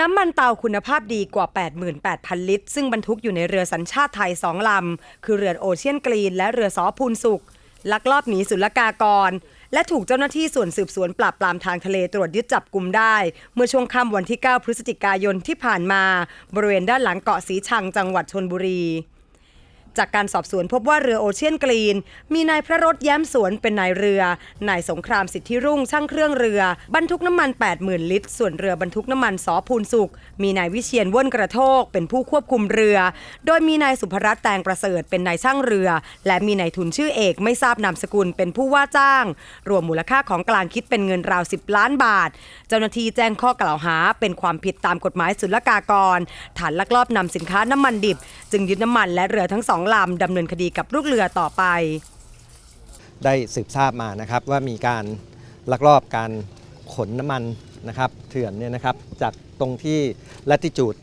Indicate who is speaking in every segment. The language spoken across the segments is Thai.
Speaker 1: น้ำมันเตาคุณภาพดีกว่า 88,000 ลิตร ซึ่งบรรทุกอยู่ในเรือสัญชาติไทย 2 ลำ คือเรือโอเชียนกรีนและเรือสอพูนสุขลักลอบหนีศุลกากร และถูกเจ้าหน้าที่ส่วนสืบสวนปราบปรามทางทะเลตรวจยึดจับกลุ่มได้ เมื่อช่วงค่ำวันที่ 9 พฤศจิกายนที่ผ่านมา บริเวณด้านหลังเกาะสีชังจังหวัดชนบุรี จากการสอบสวนพบว่าเรือโอเชียนกรีน มีนายพระรถแย้มสวนเป็นนายเรือ นายสงครามสิทธิรุ่งช่างเครื่องเรือบรรทุกน้ำมัน 80,000 ลิตร ส่วนเรือบรรทุกน้ำมันสอพูนสุก มีนายวิเชียนว่นกระโทก เป็นผู้ควบคุมเรือ โดยมีนายสุภรัตน์แตงประเสริฐเป็นนายช่างเรือ และมีนายทุนชื่อเอกไม่ทราบนามสกุลเป็นผู้ว่าจ้าง รวมมูลค่าของกลางคิดเป็นเงินราว 10 ล้านบาท เจ้าหน้าที่แจ้งข้อกล่าวหา เป็นความผิดตามกฎหมายศุลกากร ฐานลักลอบนำสินค้าน้ำมันดิบ จึงยึดน้ำมันและเรือทั้งสองลำดำเนินคดีกับลูกเรือต่อไป
Speaker 2: ได้สืบทราบมานะครับว่ามีการลักลอบการขนน้ำมันนะครับเถื่อนเนี่ยนะครับจากตรงที่ลัติจูด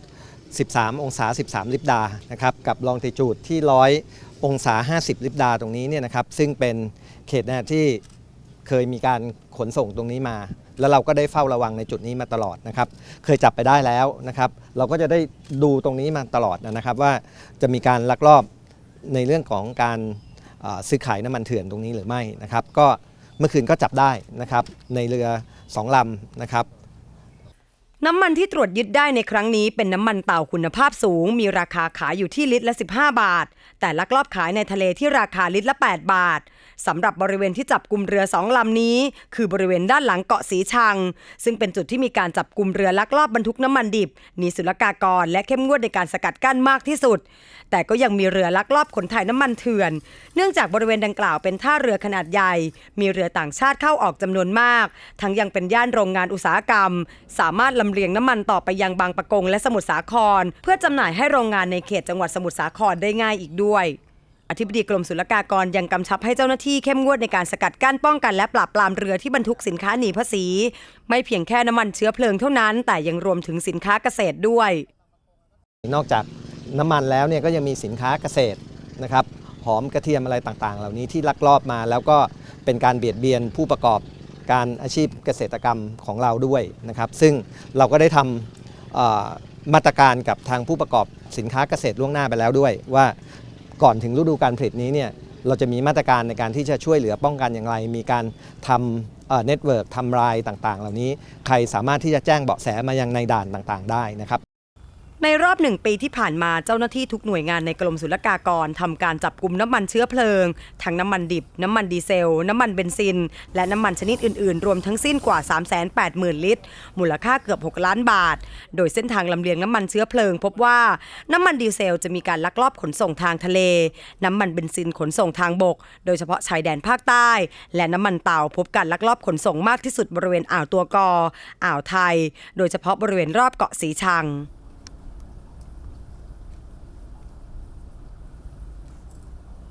Speaker 2: 13 องศา 13 ลิบดานะครับกับลองติจูดที่ 100 องศา 50 ลิบดาตรงนี้เนี่ยนะครับซึ่งเป็นเขตแดนที่เคยมีการขนส่งตรงนี้มา แล้วเราก็ได้เฝ้าระวังในจุดนี้มาตลอดนะครับ เคยจับไปได้แล้วนะครับ เราก็จะได้ดูตรงนี้มาตลอดนะครับ ว่าจะมีการลักลอบ ในเรื่องของการซื้อขายน้ำมันเถื่อนตรงนี้หรือไม่นะครับ ก็เมื่อคืนก็จับได้นะครับในเรือสองลำนะครับ
Speaker 1: น้ำมันที่ตรวจยึดได้ในครั้งนี้เป็นน้ำมันเต่าคุณภาพสูง มีราคาขายอยู่ที่ลิตรละ 15 บาท แต่ลักลอบขายในทะเลที่ราคาลิตรละ 8 บาทสำหรับบริเวณที่จับกลุ่มเรือสองลำนี้ คือบริเวณด้านหลังเกาะสีชัง ซึ่งเป็นจุดที่มีการจับกลุ่มเรือลักลอบบรรทุกน้ำมันดิบหนีศุลกากร และเข้มงวดในการสกัดกั้นมากที่สุด แต่ก็ยังมีเรือลักลอบขนถ่ายน้ำมันเถื่อน เนื่องจากบริเวณดังกล่าวเป็นท่าเรือขนาดใหญ่ มีเรือต่างชาติเข้าออกจำนวนมาก ทั้งยังเป็นย่านโรงงานอุตสาหกรรม สามารถลำเลียงน้ำมันต่อไปยังบางปะกงและสมุทรสาคร เพื่อจำหน่ายให้โรงงานในเขตจังหวัดสมุทรสาครได้ง่ายอีกด้วยอธิบดีกรมศุลกากรยังกำชับให้เจ้าหน้าที่เข้มงวดในการสกัดกั้นป้องกันและปราบปรามเรือที่บรรทุกสินค้าหนีภาษี ไม่เพียงแค่น้ำมันเชื้อเพลิงเท่านั้น แต่ยังรวมถึงสินค้าเกษตรด้วย
Speaker 2: นอกจากน้ำมันแล้วเนี่ยก็ยังมีสินค้าเกษตรนะครับหอมกระเทียมอะไรต่างๆ เหล่านี้ที่ลักลอบมา แล้วก็เป็นการเบียดเบียนผู้ประกอบ การอาชีพเกษตรกรรมของเราด้วยนะครับ ซึ่งเราก็ได้ทำมาตรการกับทางผู้ประกอบสินค้าเกษตรล่วงหน้าไปแล้วด้วย ว่าก่อนถึงฤดูการผลิตนี้เนี่ยเราจะมีมาตรการในการที่จะช่วยเหลือป้องกันอย่างไร มีการทำเน็ตเวิร์กทำรายต่างๆ เหล่านี้ใครสามารถที่จะแจ้งเบาะแสมายังในด่านต่างๆ ได้นะครับ
Speaker 1: ในรอบหนึ่งปีที่ผ่านมาเจ้าหน้าที่ทุกหน่วยงานในกรมศุลกากรทำการจับกลุ่มน้ำมันเชื้อเพลิง ทั้งน้ำมันดิบ น้ำมันดีเซล น้ำมันเบนซิน และน้ำมันชนิดอื่นๆ รวมทั้งสิ้นกว่า 380,000 ลิตร มูลค่าเกือบ 6 ล้านบาท โดยเส้นทางลำเลียงน้ำมันเชื้อเพลิง พบว่าน้ำมันดีเซลจะมีการลักลอบขนส่งทางทะเล น้ำมันเบนซินขนส่งทางบก โดยเฉพาะชายแดนภาคใต้ และน้ำมันเตาพบการลักลอบขนส่งมากที่สุดบริเวณอ่าวตัวกอ อ่าวไทย โดยเฉพาะบริเวณรอบเกาะสีชัง